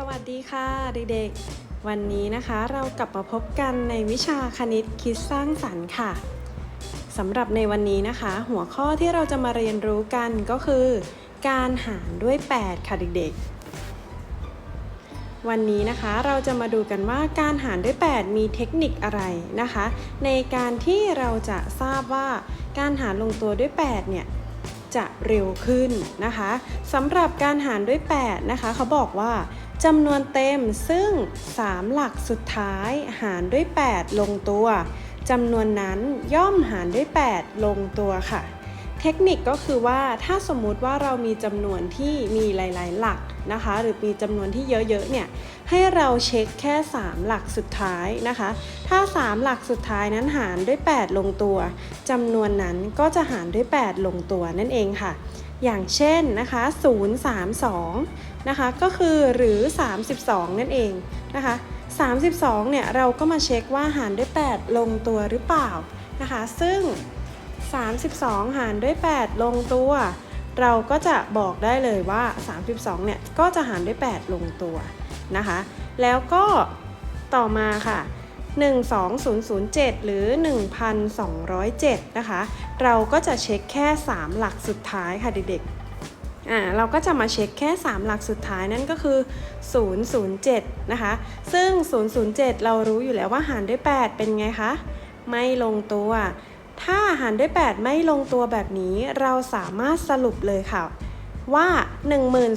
สวัสดีค่ะเด็กๆ วันนี้นะคะเรากลับมาพบกันในวิชาคณิตคิดสร้างสรรค์ค่ะสำหรับในวันนี้นะคะ หัวข้อที่เราจะมาเรียนรู้กันก็คือ การหารด้วย 8 ค่ะเด็กๆ วันนี้นะคะเราจะมาดูกันว่าการหารด้วย 8 มีเทคนิคอะไรนะคะ ในการที่เราจะทราบว่าการหารลงตัวด้วย 8 เนี่ยจะเร็วขึ้นนะคะสำหรับการหารด้วย 8 นะคะเขาบอกว่า จำนวนเต็มซึ่ง 3 หลักสุดท้ายหารด้วย 8 ลงตัวจำนวนนั้นย่อมหารด้วย 8 ลงตัวค่ะ เทคนิคก็คือว่าถ้าสมมุติว่าเรามีจำนวนที่มีหลาย ๆ หลักนะคะ หรือมีจำนวนที่เยอะ ๆ เนี่ยให้เราเช็คแค่ 3 หลักสุดท้ายนะคะ ถ้า 3 หลักสุดท้ายนั้นหารด้วย 8 ลงตัวจำนวนนั้นก็จะหารด้วย 8 ลงตัวนั่นเองค่ะ อย่างเช่นนะคะ 032 นะคะก็คือหรือ 32 นั่นเองนะคะ32เนี่ยเราก็มาเช็คว่าหารด้วย 8 ลงตัวหรือเปล่านะคะซึ่ง 32 หารด้วย 8 ลงตัว เราก็จะบอกได้เลยว่า 32เนี่ยก็จะหารด้วย 8 ลงตัวนะคะแล้วก็ต่อมาค่ะ 12007 หรือ 1207 นะคะ เราก็จะเช็คแค่ 3 หลักสุดท้ายค่ะเด็กๆ อ่าเราก็จะมาเช็คแค่ 3 หลักสุดท้ายนั่นก็คือ 007 นะคะ ซึ่ง 007 เรารู้อยู่แล้วว่าหารด้วย 8 เป็นไงคะ ไม่ลงตัว ถ้าหารด้วย 8 ไม่ลงตัวแบบนี้เราสามารถสรุปเลยค่ะ ว่า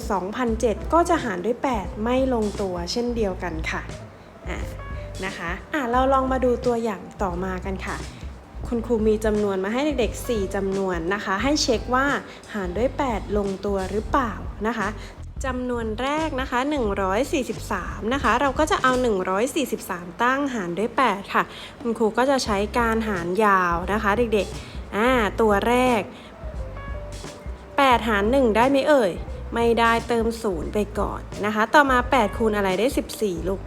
12,007 ก็จะหารด้วย 8 ไม่ลงตัวเช่นเดียวกันค่ะอ่านะคะอะเราลองมาดูตัวอย่างต่อมากันค่ะ คุณครูมีจำนวนมาให้เด็กๆ 4จำนวนนะคะ ให้เช็คว่าหารด้วย 8 ลงตัวหรือเปล่านะคะจำนวนแรกนะคะ 143 นะคะ เราก็จะเอา 143 ตั้งหารด้วย 8 ค่ะ คุณครูก็จะใช้การหารยาวนะคะเด็กๆอ่าตัวแรก 8 หาร 1 ได้ไหมเอ่ย ไม่ได้เติม 0 ไปก่อนนะคะ ต่อมา 8 คูณอะไรได้ 14 ลูก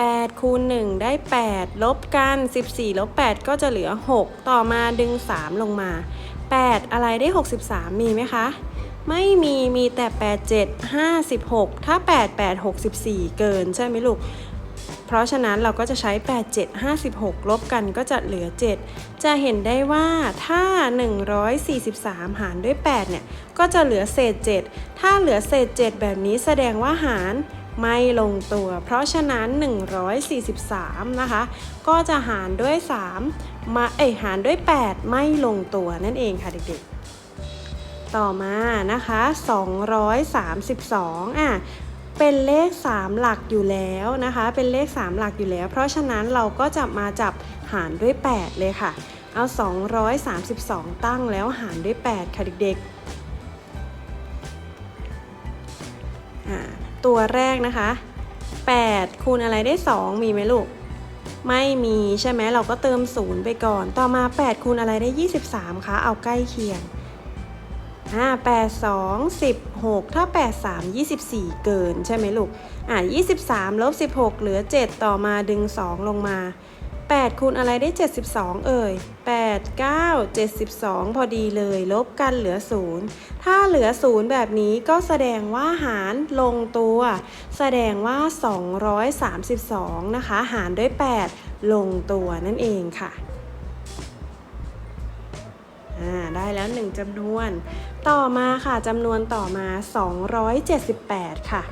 8คูณ1ได้ 8 ลบกัน 14 ลบ 8 ก็จะเหลือ 6 ต่อมาดึง 3 ลงมา 8 อะไรได้ 63 มีไหมคะ ไม่มีมีแต่ 8 7 56 ถ้า 8 8 64 เกินใช่ไหมลูก เพราะฉะนั้นเราก็จะใช้ 8 7 56 ลบกันก็จะเหลือ 7 จะเห็นได้ว่าถ้า 143 หารด้วย 8 เนี่ย ก็จะเหลือเศษ 7 ถ้าเหลือเศษ 7 แบบนี้แสดงว่าหาร ไม่ลงตัว เพราะฉะนั้น 143 นะคะ ก็จะหารด้วย 3 มาเอ้ยหารด้วย 8 ไม่ลงตัวนั่นเองค่ะเด็กๆ ต่อมานะคะ 232 อะเป็นเลข 3 หลักอยู่แล้วนะคะ เป็นเลข 3 หลักอยู่แล้ว เพราะฉะนั้นเราก็จะมาจับหารด้วย 8 เลยค่ะ เอา 232 ตั้งแล้วหารด้วย 8 ค่ะเด็กๆ ตัวแรกนะคะ 8 คูณอะไรได้ 2 มีไหมลูก ไม่มีใช่ไหมเราก็เติม 0 ไปก่อน ต่อมา 8 คูณอะไรได้ 23 คะ เอาใกล้เคียงอ่า8 2 16ถ้า8 3 24เกินใช่ไหมลูก อ่า23ลบ16เหลือ7ต่อมาดึง2ลงมา 8คูณอะไรได้ 72 เอ่ย 8 9 72 พอดีเลย ลบกันเหลือ 0 ถ้าเหลือ 0 แบบนี้ก็แสดงว่าหารลงตัว แสดงว่า 232 นะคะ หารด้วย 8 ลงตัวนั่นเองค่ะอ่าได้แล้ว 1จำนวน ต่อมาค่ะจำนวนต่อมา 278 ค่ะ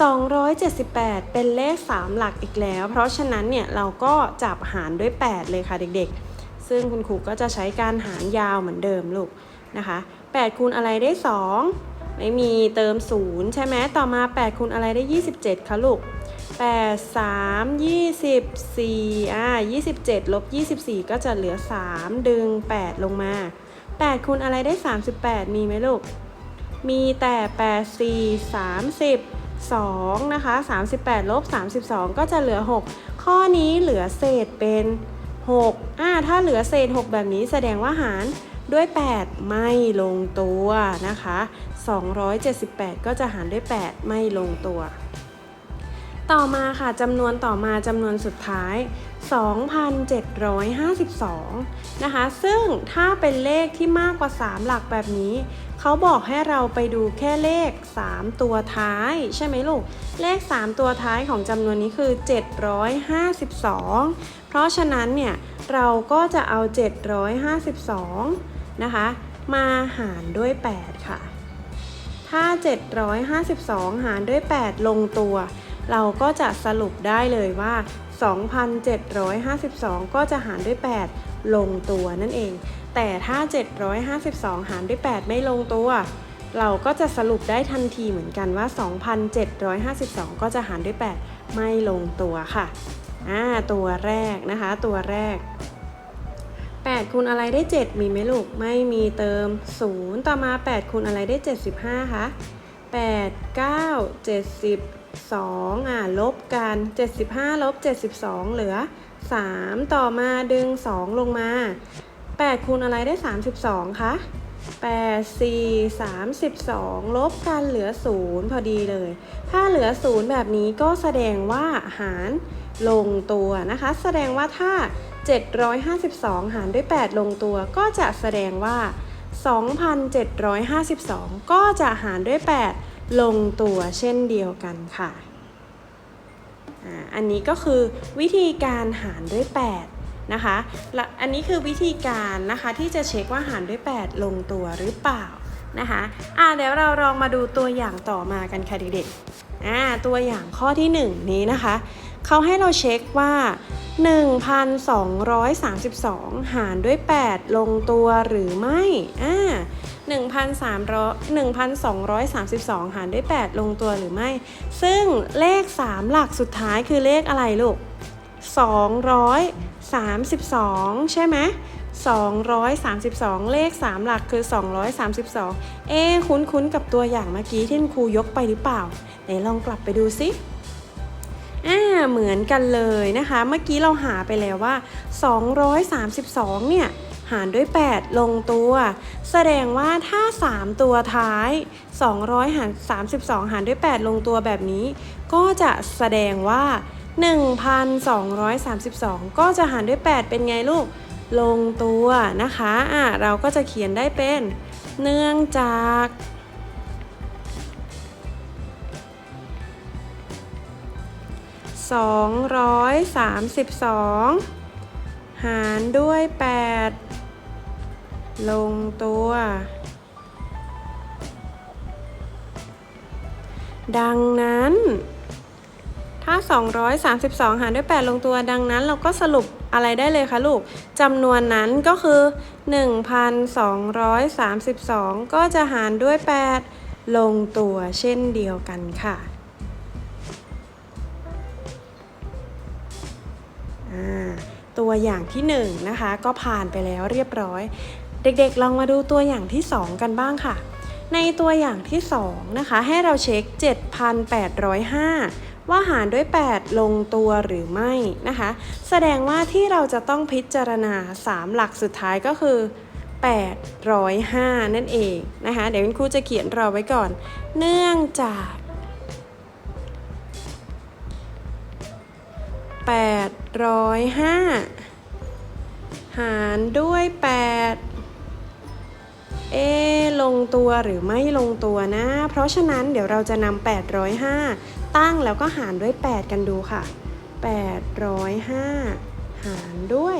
278 เป็นเลข 3 หลักอีกแล้ว เพราะฉะนั้นเนี่ยเราก็จับหารด้วย 8 เลยค่ะเด็กๆ ซึ่งคุณครูก็จะใช้การหารยาวเหมือนเดิมลูกนะคะ8คูณอะไรได้ 2 ไม่มีเติม 0 ใช่ไหมต่อมา 8คูณอะไรได้ 27คะลูก 8 3 24อ่า27ลบ24 ก็จะเหลือ 3 ดึง 8 ลงมา 8คูณอะไรได้ 38 มีไหมลูก มีแต่ 8 4 2 นะคะ 38 ลบ 32 ก็จะเหลือ 6 ข้อนี้เหลือเศษเป็น6อ่าถ้าเหลือเศษ 6 แบบนี้แสดงว่าหารด้วย 8 ไม่ลงตัวนะคะ 278 ก็จะหารด้วย 8 ไม่ลงตัว ต่อมาค่ะจำนวนต่อมาจำนวนสุดท้าย 2,752 นะคะ ซึ่งถ้าเป็นเลขที่มากกว่า 3 หลักแบบนี้ เขาบอกให้เราไปดูแค่เลข 3 ตัวท้าย ใช่ไหมลูก เลข 3 ตัวท้ายของจำนวนนี้คือ 752 เพราะฉะนั้นเนี่ย เราก็จะเอา 752 นะคะ มาหารด้วย 8 ค่ะ ถ้า 752 หารด้วย 8 ลงตัวเราก็จะสรุปได้เลยว่า 2,752 ก็จะหารด้วย 8 ลงตัวนั่นเอง แต่ถ้า 752 หารด้วย 8 ไม่ลงตัว เราก็จะสรุปได้ทันทีเหมือนกันว่า 2,752 ก็จะหารด้วย 8 ไม่ลงตัวค่ะอ่าตัวแรกนะคะ ตัวแรก 8คูณอะไรได้ 7 มีไหมลูก ไม่มีเติม 0 ต่อมา 8คูณอะไรได้ 75คะ8 9 70 2อ่าลบกัน 75ลบ72 เหลือ 3 ต่อมาดึง 2 ลงมา 8 คูณอะไรได้ 32คะ8 4 32 ลบกันเหลือ 0 พอดีเลย ถ้าเหลือ 0 แบบนี้ก็แสดงว่าหารลงตัวนะคะ แสดงว่าถ้า 752 หารด้วย 8 ลงตัว ก็จะแสดงว่า 2,752 ก็จะหารด้วย 8 ลงตัวเช่นเดียวกันค่ะอ่าอันนี้ก็คือวิธีการหารด้วย 8 นะคะและอันนี้คือวิธีการนะคะที่จะเช็คว่าหารด้วย 8 ลงตัวหรือเปล่านะคะอ่าเดี๋ยวเราลองมาดูตัวอย่างต่อมากันค่ะเด็กๆอ่าตัวอย่างข้อที่ 1 นี้นะคะ เขาให้เราเช็คว่า 1,232 หารด้วย 8 ลงตัวหรือไม่อ่า1,232 หารด้วย 8 ลงตัวหรือไม่ ซึ่งเลข 3 หลักสุดท้ายคือเลขอะไรลูก 232 ใช่ไหม232 เลข 3 หลักคือ 232 เอ๊คุ้นๆกับตัวอย่างเมื่อกี้ที่ครูยกไปหรือเปล่า ไหนลองกลับไปดูสิ อ่าเหมือนกันเลยนะคะ เมื่อกี้เราหาไปแล้วว่า 232 เนี่ย หารด้วย 8 ลงตัว แสดงว่าถ้า 3 ตัวท้าย 200 หาร 32 หารด้วย 8 ลงตัวแบบนี้ ก็จะแสดงว่า 1,232 ก็จะหารด้วย 8 เป็นไงลูก ลงตัวนะคะอ่าเราก็จะเขียนได้เป็น เนื่องจาก 232 หารด้วย 8 ลงตัว ดังนั้น ถ้า 232 หารด้วย 8 ลงตัว ดังนั้นเราก็สรุปอะไรได้เลยคะลูกจำนวนนั้นก็คือ 1,232 ก็จะหารด้วย 8 ลงตัวเช่นเดียวกันค่ะ ตัวอย่างที่1นงนะคะก็ผ่านไปแล้วเรียบร้อย เด็กๆ ลองมาดูตัวอย่างที่ 2 กันบ้างค่ะ ในตัวอย่างที่2นะคะให้เราเช็ค 7,805ว่าหารด้วย 8 ลงตัวหรือไม่นะคะ แสดงว่าที่เราจะต้องพิจารณา 3 หลักสุดท้ายก็คือ 805 นั่นเองนะคะ เดี๋ยวคุณครูจะเขียนรอไว้ก่อน เนื่องจาก 805 หารด้วย 8 เอ ลงตัวหรือไม่ลงตัวนะ เพราะฉะนั้นเดี๋ยวเราจะนำ805 ตั้งแล้วก็หารด้วย 8 กันดูค่ะ 805 หารด้วย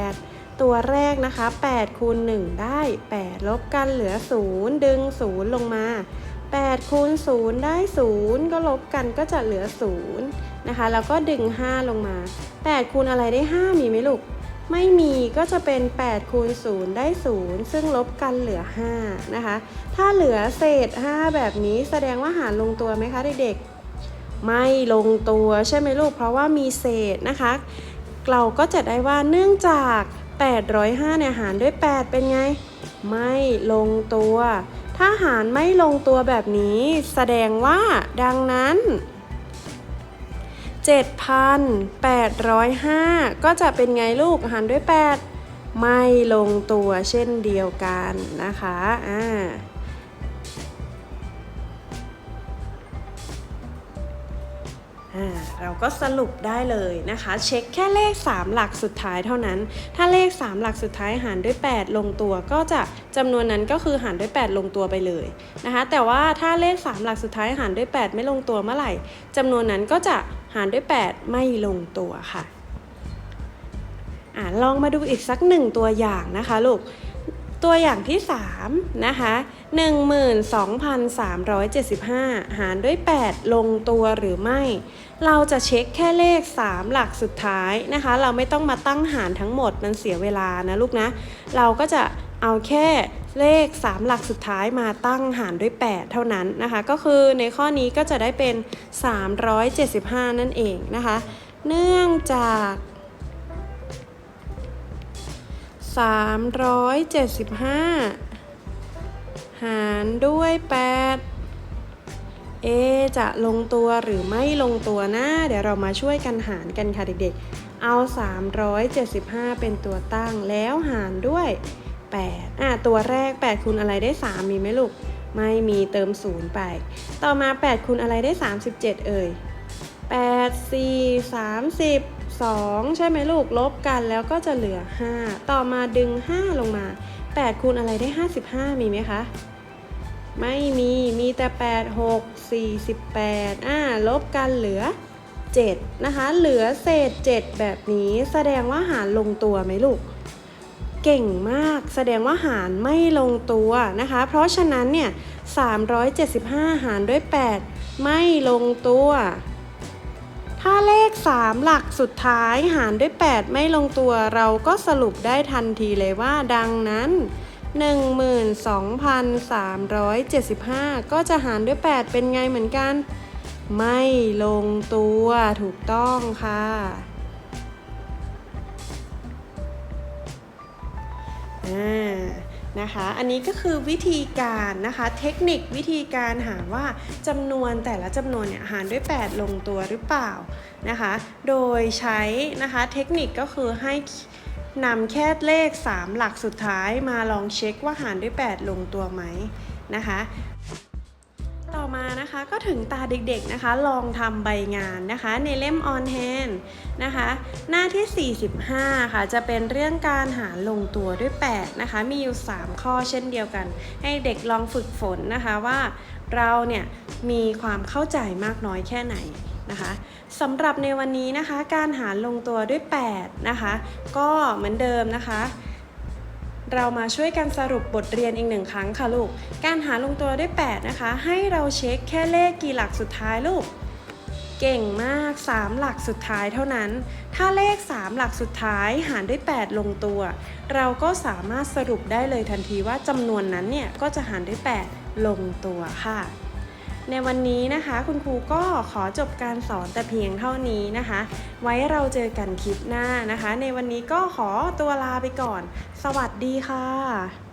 8ตัวแรกนะคะ8คูณ1ได้ 8 ลบกันเหลือ 0 ดึง 0 ลงมา 8คูณ0ได้ 0 ก็ลบกันก็จะเหลือ0นะคะแล้วก็ดึง 5 ลงมา 8คูณอะไรได้ 5 มีไหมลูก ไม่มีก็จะเป็น8คูณ0ได้ 0 ซึ่งลบกันเหลือ5นะคะ ถ้าเหลือเศษ 5 แบบนี้แสดงว่าหารลงตัวไหมคะเด็กๆ ไม่ลงตัวใช่ไหมลูก เพราะว่ามีเศษนะคะ เราก็จะได้ว่าเนื่องจาก 805เนี่ยหารด้วย 8 เป็นไง ไม่ลงตัว ถ้าหารไม่ลงตัวแบบนี้ แสดงว่าดังนั้น 7,805 ก็จะเป็นไงลูกหารด้วย 8 ไม่ลงตัวเช่นเดียวกันนะคะอ่า เราก็สรุปได้เลยนะคะ เช็คแค่เลข 3 หลักสุดท้ายเท่านั้น ถ้าเลข 3 หลักสุดท้ายหารด้วย 8 ลงตัวก็จะจำนวนนั้นก็คือหารด้วย 8 ลงตัวไปเลยนะคะ แต่ว่าถ้าเลข 3 หลักสุดท้ายหารด้วย 8 ไม่ลงตัวเมื่อไหร่จำนวนนั้นก็จะหารด้วย 8 ไม่ลงตัวค่ะอ่าลองมาดูอีกสักหนึ่งตัวอย่างนะคะลูก ตัวอย่างที่ 3 นะคะ12,375 หารด้วย 8 ลงตัวหรือไม่ เราจะเช็คแค่เลข 3 หลักสุดท้ายนะคะ เราไม่ต้องมาตั้งหารทั้งหมดมันเสียเวลานะลูกนะ เราก็จะเอาแค่เลข 3 หลักสุดท้ายมาตั้งหารด้วย 8 เท่านั้นนะคะ ก็คือในข้อนี้ก็จะได้เป็น 375 นั่นเองนะคะ เนื่องจาก 375 หารด้วย 8 เอจะลงตัวหรือไม่ลงตัวนะ เดี๋ยวเรามาช่วยกันหารกันค่ะเด็กๆ เอา 375 เป็นตัวตั้งแล้วหารด้วย 8 อะตัวแรก 8คูณอะไรได้ 3 มีไหมลูก ไม่มีเติม 0 ไป ต่อมา 8คูณอะไรได้ 37 เอ่ย 8 4 30 2 ใช่ไหมลูก ลบกันแล้วก็จะเหลือ 5 ต่อมาดึง 5 ลงมา 8คูณอะไรได้ 55 มีไหมคะ ไม่มี มีแต่ 8 6 48อ่าลบกันเหลือ 7 นะคะ เหลือเศษ 7 แบบนี้ แสดงว่าหารลงตัวไหมลูก เก่งมาก แสดงว่าหารไม่ลงตัวนะคะ เพราะฉะนั้นเนี่ย 375 หารด้วย 8 ไม่ลงตัว ถ้าเลข 3 หลักสุดท้ายหารด้วย 8 ไม่ลงตัว เราก็สรุปได้ทันทีเลยว่าดังนั้น 12,375 ก็จะหารด้วย 8 เป็นไงเหมือนกัน ไม่ลงตัวถูกต้องค่ะ อ่านะคะอันนี้ก็คือวิธีการนะคะเทคนิควิธีการหาว่าจำนวนแต่ละจำนวนเนี่ยหารด้วย 8 ลงตัวหรือเปล่านะคะ โดยใช้นะคะเทคนิคก็คือให้ นำแค่เลข 3 หลักสุดท้ายมาลองเช็คว่าหารด้วย 8 ลงตัวไหมนะคะ ต่อมานะคะก็ถึงตาเด็กๆนะคะ ลองทำใบงานนะคะ ในเล่ม on hand นะคะ หน้าที่ 45 ค่ะ จะเป็นเรื่องการหารลงตัวด้วย 8 นะคะ มีอยู่ 3 ข้อเช่นเดียวกัน ให้เด็กลองฝึกฝนนะคะว่าเราเนี่ยมีความเข้าใจมากน้อยแค่ไหน นะคะสำหรับในวันนี้นะคะ การหารลงตัวด้วย8นะคะก็เหมือนเดิมนะคะ เรามาช่วยกันสรุปบทเรียนอีกหนึ่งครั้งค่ะลูก การหาลงตัวด้วย8นะคะ ให้เราเช็คแค่เลขกี่หลักสุดท้ายลูกเก่งมาก 3 หลักสุดท้ายเท่านั้น ถ้าเลข 3 หลักสุดท้ายหารด้วย 8 ลงตัว เราก็สามารถสรุปได้เลยทันทีว่าจำนวนนั้นเนี่ยก็จะหารด้วย 8 ลงตัวค่ะ ในวันนี้นะคะคุณครูก็ขอจบการสอนแต่เพียงเท่านี้นะคะ ไว้เราเจอกันคลิปหน้านะคะ ในวันนี้ก็ขอตัวลาไปก่อน สวัสดีค่ะ